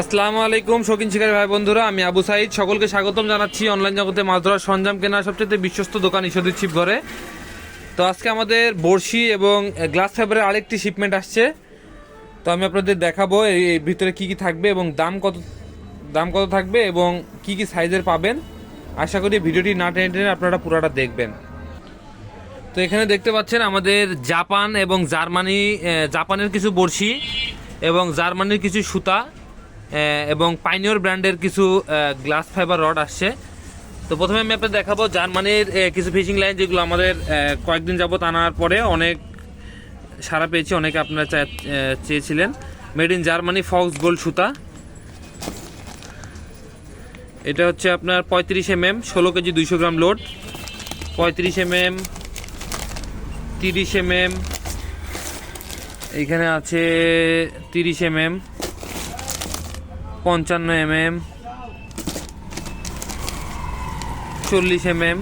আসসালামু আলাইকুম, শৌখিন শিকারী ভাই বন্ধুরা, আমি আবু সাইদ। সকলকে স্বাগতম জানাচ্ছি অনলাইন জগতে মাছ ধরার সরঞ্জাম কেনার সবচেয়ে বিশ্বস্ত দোকান ঈশ্বরদীপ ছিপ ঘরে তো আজকে আমাদের বড়শি এবং গ্লাস ফাইবারের আরেকটি শিপমেন্ট আসছে। তো আমি আপনাদের দেখাবো এই ভিতরে কি কি থাকবে এবং দাম কত দাম কত থাকবে এবং কি কি সাইজের পাবেন। আশা করি ভিডিওটি না টেনে টেনে আপনারা পুরোটা দেখবেন। তো এখানে দেখতে পাচ্ছেন আমাদের জাপান এবং জার্মানি জাপানের কিছু বড়শি এবং জার্মানির কিছু সুতা। এবং পাইনিয়র ব্র্যান্ডের কিছু গ্লাস ফাইবার রড আসছে। তো প্রথমে আপনাদের দেখাবো জার্মানির কিছু ফিশিং লাইন যেগুলো আমাদের কয়েকদিন যাবত আনার পরে অনেক সারা পেয়েছি, অনেকে আপনারা চেয়েছিলেন। Made in Germany Fox gold সুতা। এটা হচ্ছে আপনার পঁয়ত্রিশ এম এম ষোলো কেজি দুইশো গ্রাম লোড পঁয়ত্রিশ এম এম তিরিশ এম এম এইখানে আছে তিরিশ এম এম পঞ্চান্ন এম এম চল্লিশ এম এম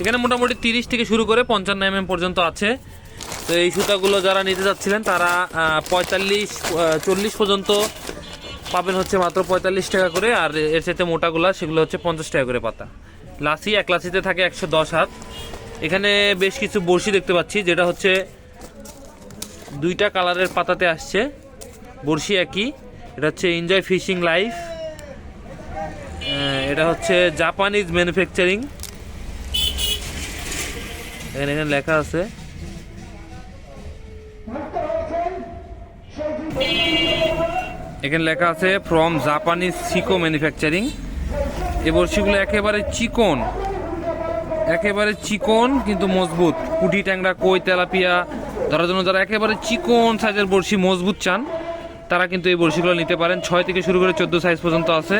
এখানে মোটামুটি তিরিশ থেকে শুরু করে পঞ্চান্ন এম এম পর্যন্ত আছে। তো এই সুতাগুলো যারা নিতে যাচ্ছিলেন, তারা পঁয়তাল্লিশ চল্লিশ পর্যন্ত পাবেন হচ্ছে মাত্র পঁয়তাল্লিশ টাকা করে। আর এর সাথে মোটাগুলা, সেগুলো হচ্ছে পঞ্চাশ টাকা করে পাতা। লাসি, এক লাসিতে থাকে একশো দশ হাত। এখানে বেশ কিছু বড়শি দেখতে পাচ্ছি, যেটা হচ্ছে দুইটা কালারের পাতাতে আসছে। বড়শি একই। এটা হচ্ছে এনজয় ফিশিং লাইফ এটা হচ্ছে জাপানিজ ম্যানুফ্যাকচারিং এখানে এখানে লেখা আছে। এখানে লেখা আছে ফ্রম জাপানিজ সিকো ম্যানুফ্যাকচারিং এই বড়শিগুলো একেবারে চিকন। একেবারে চিকন কিন্তু মজবুত। পুঁটি ট্যাংরা, কই, তেলাপিয়া, ধরার জন্য যারা একেবারে চিকন সাইজের বড়শি মজবুত চান তারা কিন্তু এই বড়শিগুলো নিতে পারেন। ছয় থেকে শুরু করে চোদ্দ সাইজ পর্যন্ত আছে।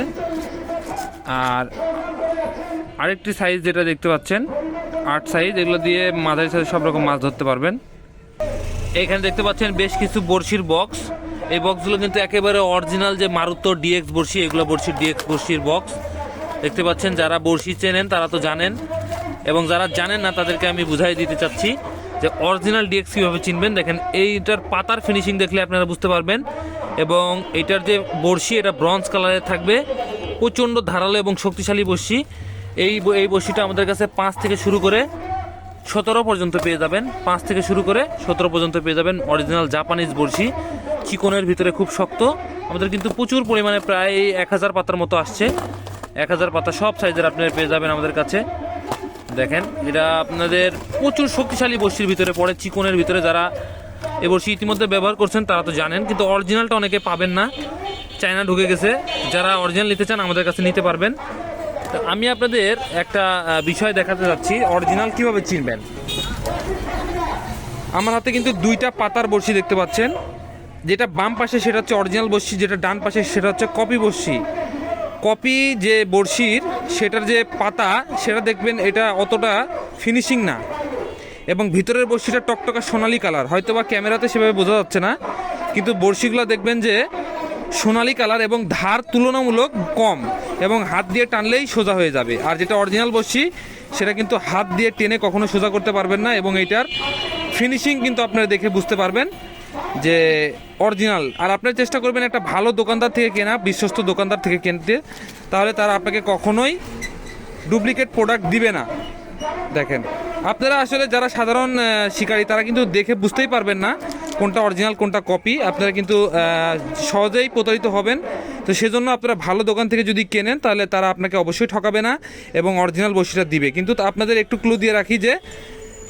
আর আরেকটি সাইজ যেটা দেখতে পাচ্ছেন, আট সাইজ এগুলো দিয়ে মাঝারি সাইজ সব রকম মাছ ধরতে পারবেন। এখানে দেখতে পাচ্ছেন বেশ কিছু বড়শির বক্স এই বক্সগুলো কিন্তু একেবারে অরিজিনাল যে মারুতো ডিএক্স বড়শি, এগুলো বড়শির ডিএক্স বড়শির বক্স দেখতে পাচ্ছেন, যারা বড়শি চেনেন তারা তো জানেন। এবং যারা জানেন না তাদেরকে আমি বুঝাই দিতে চাচ্ছি। যে অরিজিনাল ডিএক্স কীভাবে চিনবেন? দেখেন, এইটার পাতার ফিনিশিং দেখলে আপনারা বুঝতে পারবেন। এবং এটার যে বড়শি, এটা ব্রঞ্জ কালারের থাকবে। প্রচণ্ড ধারালো এবং শক্তিশালী বড়শি। এই এই বড়শিটা আমাদের কাছে পাঁচ থেকে শুরু করে সতেরো পর্যন্ত পেয়ে যাবেন। পাঁচ থেকে শুরু করে সতেরো পর্যন্ত পেয়ে যাবেন অরিজিনাল জাপানিজ বড়শি। চিকনের ভিতরে খুব শক্ত। আমাদের কিন্তু প্রচুর পরিমাণে প্রায় এক হাজার পাতার মতো আসছে। এক হাজার পাতা সব সাইজের আপনারা পেয়ে যাবেন আমাদের কাছে। দেখেন, এটা আপনাদের প্রচুর শক্তিশালী বড়শির ভিতরে পড়ে, চিকনের ভিতরে যারা এ বড়শি ইতিমধ্যে ব্যবহার করছেন তারা তো জানেন, কিন্তু অরিজিনালটা অনেকে পাবেন না। চায়না ঢুকে গেছে, যারা অরিজিনাল নিতে চান আমাদের কাছে নিতে পারবেন। তো আমি আপনাদের একটা বিষয় দেখাতে যাচ্ছি অরিজিনাল কীভাবে চিনবেন? আমার হাতে কিন্তু দুইটা পাতার বড়শি দেখতে পাচ্ছেন। যেটা বাম পাশে সেটা হচ্ছে অরিজিনাল বড়শি, যেটা ডান পাশে সেটা হচ্ছে কপি বড়শি। কপি যে বড়শির, সেটার যে পাতা, সেটা দেখবেন এটা অতটা ফিনিশিং না। এবং ভিতরের বড়শিটা টকটকা সোনালি কালার। হয়তো বা ক্যামেরাতে সেভাবে বোঝা যাচ্ছে না, কিন্তু বড়শিগুলো দেখবেন যে সোনালি কালার এবং ধার তুলনামূলক কম এবং হাত দিয়ে টানলেই সোজা হয়ে যাবে। আর যেটা অরিজিনাল বড়শি, সেটা কিন্তু হাত দিয়ে টেনে কখনো সোজা করতে পারবেন না এবং এটার ফিনিশিং কিন্তু আপনারা দেখে বুঝতে পারবেন। যে অরিজিনাল। আর আপনার চেষ্টা করবেন একটা ভালো দোকানদার থেকে কেনা, বিশ্বস্ত দোকানদার থেকে কিনতে। তাহলে তারা আপনাকে কখনোই ডুপ্লিকেট প্রোডাক্ট দিবে না। দেখেন, আপনারা আসলে যারা সাধারণ শিকারী, তারা কিন্তু দেখে বুঝতেই পারবেন না কোনটা অরিজিনাল, কোনটা কপি আপনারা কিন্তু সহজেই প্রতারিত হবেন। তো সেজন্য আপনারা ভালো দোকান থেকে যদি কেনেন, তাহলে তারা আপনাকে অবশ্যই ঠকাবে না এবং অরিজিনাল বসিটা দিবে। কিন্তু আপনাদের একটু ক্লু দিয়ে রাখি যে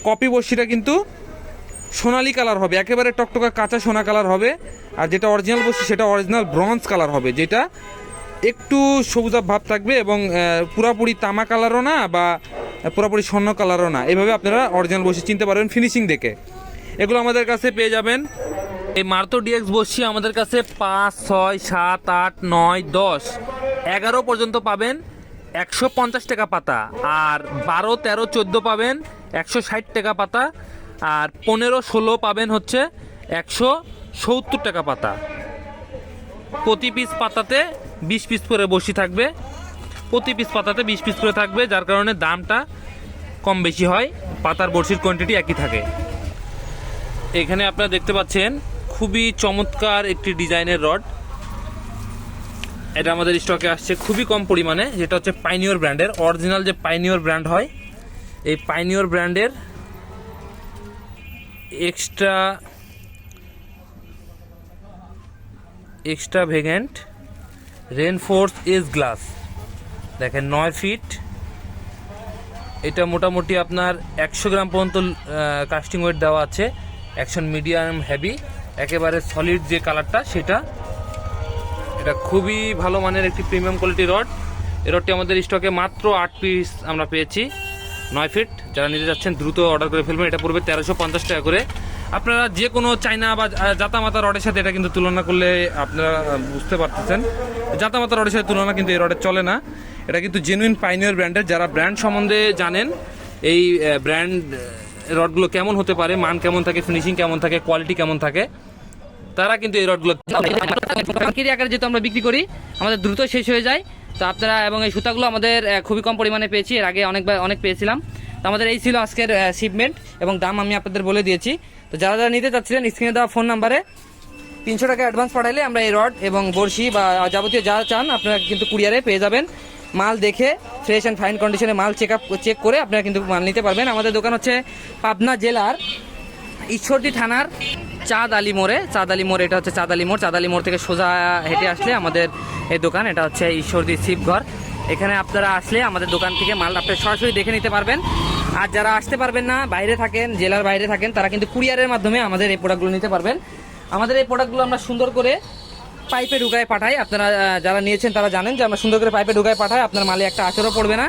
কপি বসিটা কিন্তু সোনালি কালার হবে, একেবারে টকটকা কাঁচা সোনা কালার হবে, আর যেটা অরিজিনাল বসি সেটা অরিজিনাল ব্রঞ্জ কালার হবে, যেটা একটু সবুজাব ভাব থাকবে এবং পুরাপুরি তামা কালারও না বা পুরাপুরি স্বর্ণ কালারও না। এভাবে আপনারা অরিজিনাল বসি চিনতে পারবেন ফিনিশিং দেখে। এগুলো আমাদের কাছে পেয়ে যাবেন। এই মার্তো ডিএক্স বসি আমাদের কাছে পাঁচ, ছয়, সাত, আট, নয়, দশ, এগারো পর্যন্ত পাবেন, একশো পঞ্চাশ টাকা পাতা, আর বারো, তেরো, চোদ্দ পাবেন, একশো ষাট টাকা পাতা আর পনেরো ষোলো পাবেন হচ্ছে একশো সত্তর টাকা পাতা। প্রতি পিস পাতাতে বিশ পিস করে বসি থাকবে। প্রতি পিস পাতাতে বিশ পিস করে থাকবে, যার কারণে দামটা কম বেশি হয়, পাতার বড়শির কোয়ান্টিটি একই থাকে। এখানে আপনারা দেখতে পাচ্ছেন, খুবই চমৎকার একটি ডিজাইনের রড। এটা আমাদের স্টকে আসছে খুবই কম পরিমাণে, যেটা হচ্ছে পাইনিয়র ব্র্যান্ডের অরিজিনাল যে পাইনিয়র ব্র্যান্ড হয়, এই পাইনিয়র ব্র্যান্ডের এক্সট্রা এক্সট্রা ভেগেন্ট রেনফোর্স এস গ্লাস দেখেন নয় ফিট এটা মোটামুটি আপনার একশো গ্রাম পর্যন্ত কাস্টিং ওয়েট দেওয়া আছে। অ্যাকশন মিডিয়াম হেভি একেবারে সলিড যে কালারটা সেটা। এটা খুবই ভালো মানের একটি প্রিমিয়াম কোয়ালিটি রড এই রডটি আমাদের স্টকে মাত্র আট পিস আমরা পেয়েছি। নয় ফিট। যারা নিতে যাচ্ছেন, দ্রুত অর্ডার করে ফেলবেন। এটা পড়বে তেরোশো পঞ্চাশ টাকা করে। আপনারা যে কোনো চাইনা বা জাতামাতা রডের সাথে এটা কিন্তু তুলনা করলে আপনারা বুঝতে পারতেছেন। জাতামাতা রডের সাথে তুলনা কিন্তু এই রডের চলে না। এটা কিন্তু জেনুইন পাইনিয়র ব্র্যান্ডের যারা ব্র্যান্ড সম্বন্ধে জানেন, এই ব্র্যান্ড রডগুলো কেমন হতে পারে, মান কেমন থাকে ফিনিশিং কেমন থাকে কোয়ালিটি কেমন থাকে, তারা কিন্তু এই রডগুলো আকারে যেহেতু আমরা বিক্রি করি, আমাদের দ্রুত শেষ হয়ে যায়। তো আপনারা এবং এই সুতাগুলো আমাদের খুবই কম পরিমাণে পেয়েছি। এর আগে অনেকবার অনেক পেয়েছিলাম। তো আমাদের এই ছিল আজকের শিপমেন্ট এবং দাম আমি আপনাদের বলে দিয়েছি। তো যারা যারা নিতে চাচ্ছিলেন স্ক্রিনে দেওয়া ফোন নাম্বারে তিনশো টাকা অ্যাডভান্স পাঠাইলে আমরা এই রড এবং বড়শি বা যাবতীয় যা চান আপনারা কিন্তু কুরিয়ারে পেয়ে যাবেন। মাল দেখে ফ্রেশ অ্যান্ড ফাইন কন্ডিশনে মাল চেক আপ চেক করে আপনারা কিন্তু মাল নিতে পারবেন। আমাদের দোকান হচ্ছে পাবনা জেলার ঈশ্বরদী থানার চাঁদ আলী মোড়ে, চাঁদ আলী মোড় এটা হচ্ছে চাঁদ আলী মোড়। চাঁদ আলী মোড় থেকে সোজা হেঁটে আসলে আমাদের এই দোকান, এটা হচ্ছে ঈশ্বরদী শিবঘর। এখানে আপনারা আসলে আমাদের দোকান থেকে মাল আপনারা সরাসরি দেখে নিতে পারবেন। আর যারা আসতে পারবেন না, বাইরে থাকেন, জেলার বাইরে থাকেন, তারা কিন্তু কুরিয়ারের মাধ্যমে আমাদের এই প্রোডাক্টগুলো নিতে পারবেন। আমাদের এই প্রোডাক্টগুলো আমরা সুন্দর করে পাইপে ঢুকায় পাঠাই। আপনারা যারা নিয়েছেন তারা জানেন যে আমরা সুন্দর করে পাইপে ঢুকায় পাঠাই। আপনার মালে একটা আচরও পড়বে না।